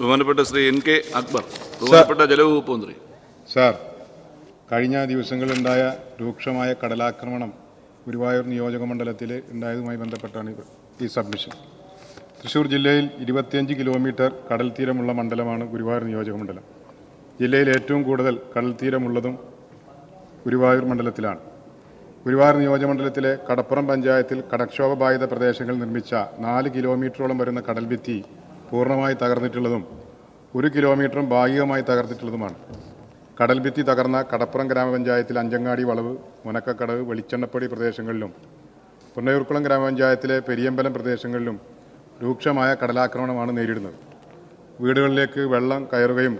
ബഹുമാനപ്പെട്ട Shri N K Akbar ബഹുമാനപ്പെട്ട ജലവകുപ്പ് മന്ത്രി. സാർ കഴിഞ്ഞ ദിവസങ്ങളിലുണ്ടായ രൂക്ഷമായ കടലാക്രമണം ഗുരുവായൂർ നിയോജക മണ്ഡലത്തിൽ ഉണ്ടായതുമായി ബന്ധപ്പെട്ടാണ് ഈ സബ്മിഷൻ. തൃശ്ശൂർ ജില്ലയിൽ ഇരുപത്തിയഞ്ച് കിലോമീറ്റർ കടൽ തീരമുള്ള മണ്ഡലമാണ് ഗുരുവായൂർ നിയോജക മണ്ഡലം. ജില്ലയിൽ ഏറ്റവും കൂടുതൽ കടൽ തീരമുള്ളതും ഗുരുവായൂർ മണ്ഡലത്തിലാണ്. ഗുരുവായൂർ നിയോജക മണ്ഡലത്തിലെ കടപ്പുറം പഞ്ചായത്തിൽ കടക്ഷോഭ ബാധിത പ്രദേശങ്ങൾ നിർമ്മിച്ച നാല് കിലോമീറ്ററോളം വരുന്ന കടൽ ഭിത്തി പൂർണമായി തകർന്നിട്ടുള്ളതും ഒരു കിലോമീറ്ററും ഭാഗികമായി തകർന്നിട്ടുള്ളതുമാണ് കടൽഭിത്തി തകർന്ന കടപ്പുറം ഗ്രാമപഞ്ചായത്തിൽ അഞ്ചങ്ങാടി വളവ് മുനക്കക്കടവ് വെളിച്ചെണ്ണപ്പടി പ്രദേശങ്ങളിലും പുന്നയൂർക്കുളം ഗ്രാമപഞ്ചായത്തിലെ പെരിയമ്പലം പ്രദേശങ്ങളിലും രൂക്ഷമായ കടലാക്രമണമാണ് നേരിടുന്നത്. വീടുകളിലേക്ക് വെള്ളം കയറുകയും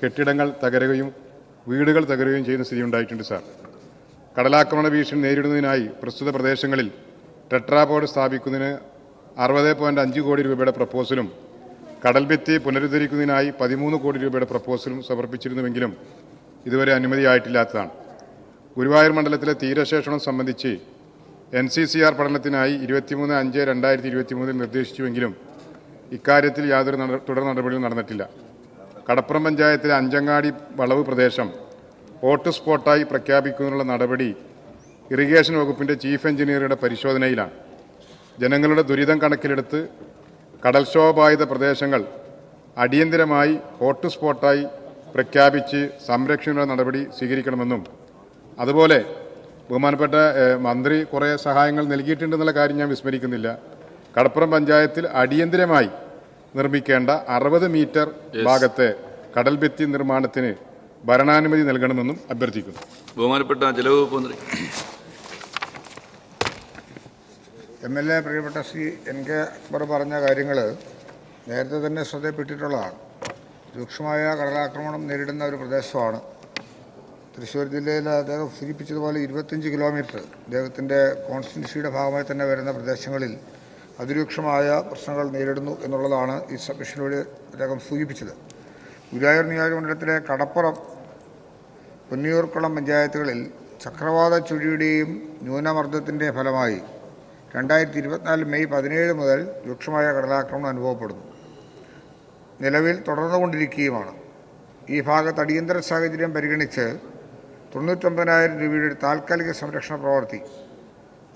കെട്ടിടങ്ങൾ തകരുകയും വീടുകൾ തകരുകയും ചെയ്യുന്ന സ്ഥിതി ഉണ്ടായിട്ടുണ്ട് സാർ. കടലാക്രമണ ഭീഷണി നേരിടുന്നതിനായി പ്രസ്തുത പ്രദേശങ്ങളിൽ ടെട്രാ ബോർഡ് സ്ഥാപിക്കുന്നതിന് അറുപത് പോയിന്റ് അഞ്ച് കോടി രൂപയുടെ പ്രപ്പോസലും കടൽഭിത്തി പുനരുദ്ധരിക്കുന്നതിനായി പതിമൂന്ന് കോടി രൂപയുടെ പ്രപ്പോസലും സമർപ്പിച്ചിരുന്നുവെങ്കിലും ഇതുവരെ അനുമതിയായിട്ടില്ലാത്തതാണ്. ഗുരുവായൂർ മണ്ഡലത്തിലെ തീരശേഷണം സംബന്ധിച്ച് എൻ സി സി ആർ പഠനത്തിനായി ഇരുപത്തിമൂന്ന് അഞ്ച് രണ്ടായിരത്തി ഇരുപത്തി മൂന്നിൽ നിർദ്ദേശിച്ചുവെങ്കിലും ഇക്കാര്യത്തിൽ യാതൊരു തുടർ നടപടികളും നടന്നിട്ടില്ല. കടപ്പുറം പഞ്ചായത്തിലെ അഞ്ചങ്ങാടി വളവ് പ്രദേശം ഹോട്ട്സ്പോട്ടായി പ്രഖ്യാപിക്കുന്നതിനുള്ള നടപടി ഇറിഗേഷൻ വകുപ്പിന്റെ ചീഫ് എഞ്ചിനീയറുടെ പരിശോധനയിലാണ്. ജനങ്ങളുടെ ദുരിതം കണക്കിലെടുത്ത് കടൽക്ഷോഭബാധിത പ്രദേശങ്ങൾ അടിയന്തിരമായി ഹോട്ട്സ്പോട്ടായി പ്രഖ്യാപിച്ച് സംരക്ഷണ നടപടി സ്വീകരിക്കണമെന്നും അതുപോലെ ബഹുമാനപ്പെട്ട മന്ത്രി കുറേ സഹായങ്ങൾ നൽകിയിട്ടുണ്ടെന്നുള്ള കാര്യം ഞാൻ വിസ്മരിക്കുന്നില്ല. കടപ്പുറം പഞ്ചായത്തിൽ അടിയന്തിരമായി നിർമ്മിക്കേണ്ട അറുപത് മീറ്റർ ഭാഗത്തെ കടൽഭിത്തി നിർമ്മാണത്തിന് ഭരണാനുമതി നൽകണമെന്നും അഭ്യർത്ഥിക്കുന്നു. ബഹുമാനപ്പെട്ട ജലവകുപ്പ് മന്ത്രി. എം എൽ എ പ്രിയപ്പെട്ട ശ്രീ എൻ കെ അക്ബർ പറഞ്ഞ കാര്യങ്ങൾ നേരത്തെ തന്നെ ശ്രദ്ധയിൽപ്പെട്ടിട്ടുള്ളതാണ്. രൂക്ഷമായ കടലാക്രമണം നേരിടുന്ന ഒരു പ്രദേശമാണ്. തൃശ്ശൂർ ജില്ലയിൽ അദ്ദേഹം സൂചിപ്പിച്ചതുപോലെ ഇരുപത്തഞ്ച് കിലോമീറ്റർ അദ്ദേഹത്തിന്റെ കോൺസ്റ്റിറ്റ്യൻസിയുടെ ഭാഗമായി തന്നെ വരുന്ന പ്രദേശങ്ങളിൽ അതിരൂക്ഷമായ പ്രശ്നങ്ങൾ നേരിടുന്നു എന്നുള്ളതാണ് ഈ സബ്മിഷനിലൂടെ അദ്ദേഹം സൂചിപ്പിച്ചത്. ഗുരുവായൂർ നിയോജകമണ്ഡലത്തിലെ കടപ്പുറം പൊന്നിയൂർക്കുളം പഞ്ചായത്തുകളിൽ ചക്രവാത ചുഴിയുടെയും ന്യൂനമർദ്ദത്തിന്റെ ഫലമായി രണ്ടായിരത്തി ഇരുപത്തിനാല് മെയ് പതിനേഴ് മുതൽ രൂക്ഷമായ കടലാക്രമണം അനുഭവപ്പെടുന്നു. നിലവിൽ തുടർന്നുകൊണ്ടിരിക്കുകയുമാണ്. ഈ ഭാഗത്ത് അടിയന്തര സാഹചര്യം പരിഗണിച്ച് തൊണ്ണൂറ്റൊമ്പതിനായിരം രൂപയുടെ താൽക്കാലിക സംരക്ഷണ പ്രവൃത്തി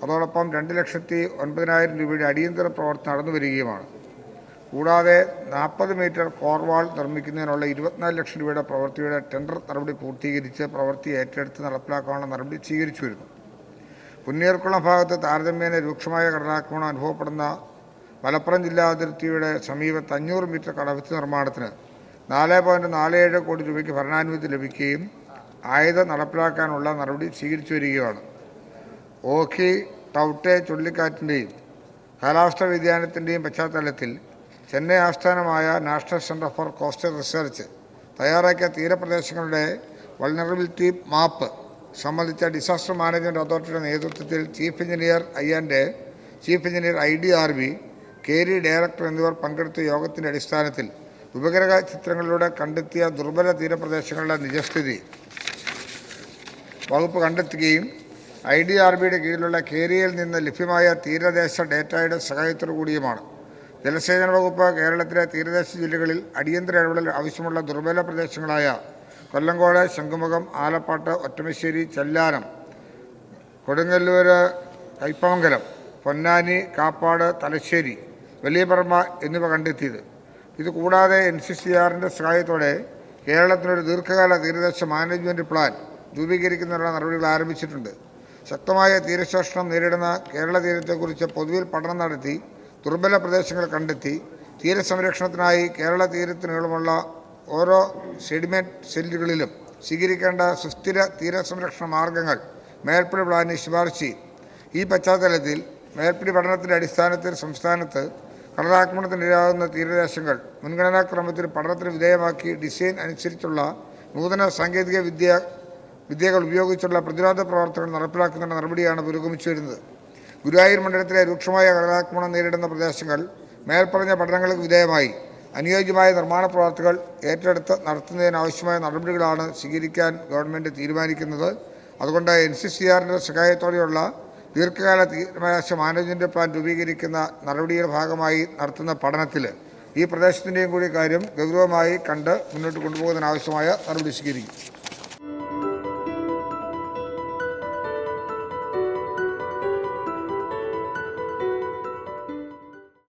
അതോടൊപ്പം രണ്ട് ലക്ഷത്തി ഒൻപതിനായിരം രൂപയുടെ അടിയന്തര പ്രവർത്തി നടന്നു വരികയുമാണ്. കൂടാതെ നാൽപ്പത് മീറ്റർ കോർവാൾ നിർമ്മിക്കുന്നതിനുള്ള ഇരുപത്തിനാല് ലക്ഷം രൂപയുടെ പ്രവൃത്തിയുടെ ടെൻഡർ നടപടി പൂർത്തീകരിച്ച് പ്രവൃത്തി ഏറ്റെടുത്ത് നടപ്പിലാക്കാനുള്ള നടപടി സ്വീകരിച്ചു വരുന്നു. പുന്നീർക്കുളം ഭാഗത്ത് താരതമ്യേന രൂക്ഷമായ കടലാക്രമണം അനുഭവപ്പെടുന്ന മലപ്പുറം ജില്ലാ അതിർത്തിയുടെ സമീപത്ത് അഞ്ഞൂറ് മീറ്റർ കടവത്തി നിർമ്മാണത്തിന് നാല് പോയിന്റ് നാല് ഏഴ് കോടി രൂപയ്ക്ക് ഭരണാനുമതി ലഭിക്കുകയും ആയുധ നടപ്പിലാക്കാനുള്ള നടപടി സ്വീകരിച്ചു വരികയാണ്. ഓഖി ടൗട്ടെ ചുഴലിക്കാറ്റിന്റെയും കാലാവസ്ഥാ വ്യതിയാനത്തിന്റെയും പശ്ചാത്തലത്തിൽ ചെന്നൈ ആസ്ഥാനമായ National Centre for Coastal Research തയ്യാറാക്കിയ തീരപ്രദേശങ്ങളുടെ വൾണറബിലിറ്റി മാപ്പ് സംബന്ധിച്ച ഡിസാസ്റ്റർ മാനേജ്മെന്റ് അതോറിറ്റിയുടെ നേതൃത്വത്തിൽ chief engineer I chief engineer I D R B carry director എന്നിവർ പങ്കെടുത്ത യോഗത്തിന്റെ അടിസ്ഥാനത്തിൽ ഉപഗ്രഹ ചിത്രങ്ങളിലൂടെ കണ്ടെത്തിയ ദുർബല തീരപ്രദേശങ്ങളുടെ നിജസ്ഥിതി വകുപ്പ് കണ്ടെത്തുകയും ഐ ഡി ആർ ബിയുടെ കീഴിലുള്ള കേരിയിൽ നിന്ന് ലഭ്യമായ തീരദേശ ഡേറ്റയുടെ സഹായത്തോടു കൂടിയുമാണ്. ജലസേചന വകുപ്പ് കേരളത്തിലെ തീരദേശ ജില്ലകളിൽ അടിയന്തര ഇടപെടൽ ആവശ്യമുള്ള ദുർബല പ്രദേശങ്ങളായ കൊല്ലങ്കോട് ശംഖുമുഖം ആലപ്പാട്ട് ഒറ്റമശ്ശേരി ചെല്ലാനം കൊടുങ്ങല്ലൂർ കൈപ്പമംഗലം പൊന്നാനി കാപ്പാട് തലശ്ശേരി വലിയപറമ്പ എന്നിവ കണ്ടെത്തിയത്. ഇത് കൂടാതെ എൻ സി സി ആറിന്റെ സഹായത്തോടെ കേരളത്തിനൊരു ദീർഘകാല തീരദേശ മാനേജ്മെന്റ് പ്ലാൻ രൂപീകരിക്കുന്നതിനുള്ള നടപടികൾ ആരംഭിച്ചിട്ടുണ്ട്. ശക്തമായ തീരശോഷണം നേരിടുന്ന കേരള തീരത്തെക്കുറിച്ച് പൊതുവിൽ പഠനം നടത്തി ദുർബല പ്രദേശങ്ങൾ കണ്ടെത്തി തീരസംരക്ഷണത്തിനായി കേരള തീരത്തിനീളമുള്ള ഓരോ സെഡിമെന്റ് സെല്ലുകളിലും സ്വീകരിക്കേണ്ട സുസ്ഥിര തീരസംരക്ഷണ മാർഗങ്ങൾ മേൽപ്പിടി പ്ലാനിൽ ശുപാർശ. ചെയ്യും ഈ പശ്ചാത്തലത്തിൽ മേൽപ്പിടി പഠനത്തിന്റെ അടിസ്ഥാനത്തിൽ സംസ്ഥാനത്ത് കടലാക്രമണത്തിനിരയാകുന്ന തീരദേശങ്ങൾ മുൻഗണനാക്രമത്തിൽ പഠനത്തിന് വിധേയമാക്കി ഡിസൈൻ അനുസരിച്ചുള്ള നൂതന സാങ്കേതിക വിദ്യ വിദ്യകൾ ഉപയോഗിച്ചുള്ള പ്രതിരോധ പ്രവർത്തനങ്ങൾ നടപ്പിലാക്കുന്ന നടപടിയാണ് പുരോഗമിച്ചു വരുന്നത്. ഗുരുവായൂർ മണ്ഡലത്തിലെ രൂക്ഷമായ കടലാക്രമണം നേരിടുന്ന പ്രദേശങ്ങൾ മേൽപ്പറഞ്ഞ പഠനങ്ങൾക്ക് വിധേയമായി. അനുയോജ്യമായ നിർമ്മാണ പ്രവർത്തികൾ ഏറ്റെടുത്ത് നടത്തുന്നതിനാവശ്യമായ നടപടികളാണ് സ്വീകരിക്കാൻ ഗവൺമെന്റ് തീരുമാനിക്കുന്നത്. അതുകൊണ്ട് എൻ സി സി ആറിന്റെ സഹായത്തോടെയുള്ള ദീർഘകാല തീരദേശ മാനേജ്മെന്റ് പ്ലാൻ രൂപീകരിക്കുന്ന നടപടിയുടെ ഭാഗമായി നടത്തുന്ന പഠനത്തിൽ ഈ പ്രദേശത്തിന്റെയും കൂടി കാര്യം ഗൗരവമായി കണ്ട് മുന്നോട്ട് കൊണ്ടുപോകുന്നതിനാവശ്യമായ നടപടി സ്വീകരിക്കും.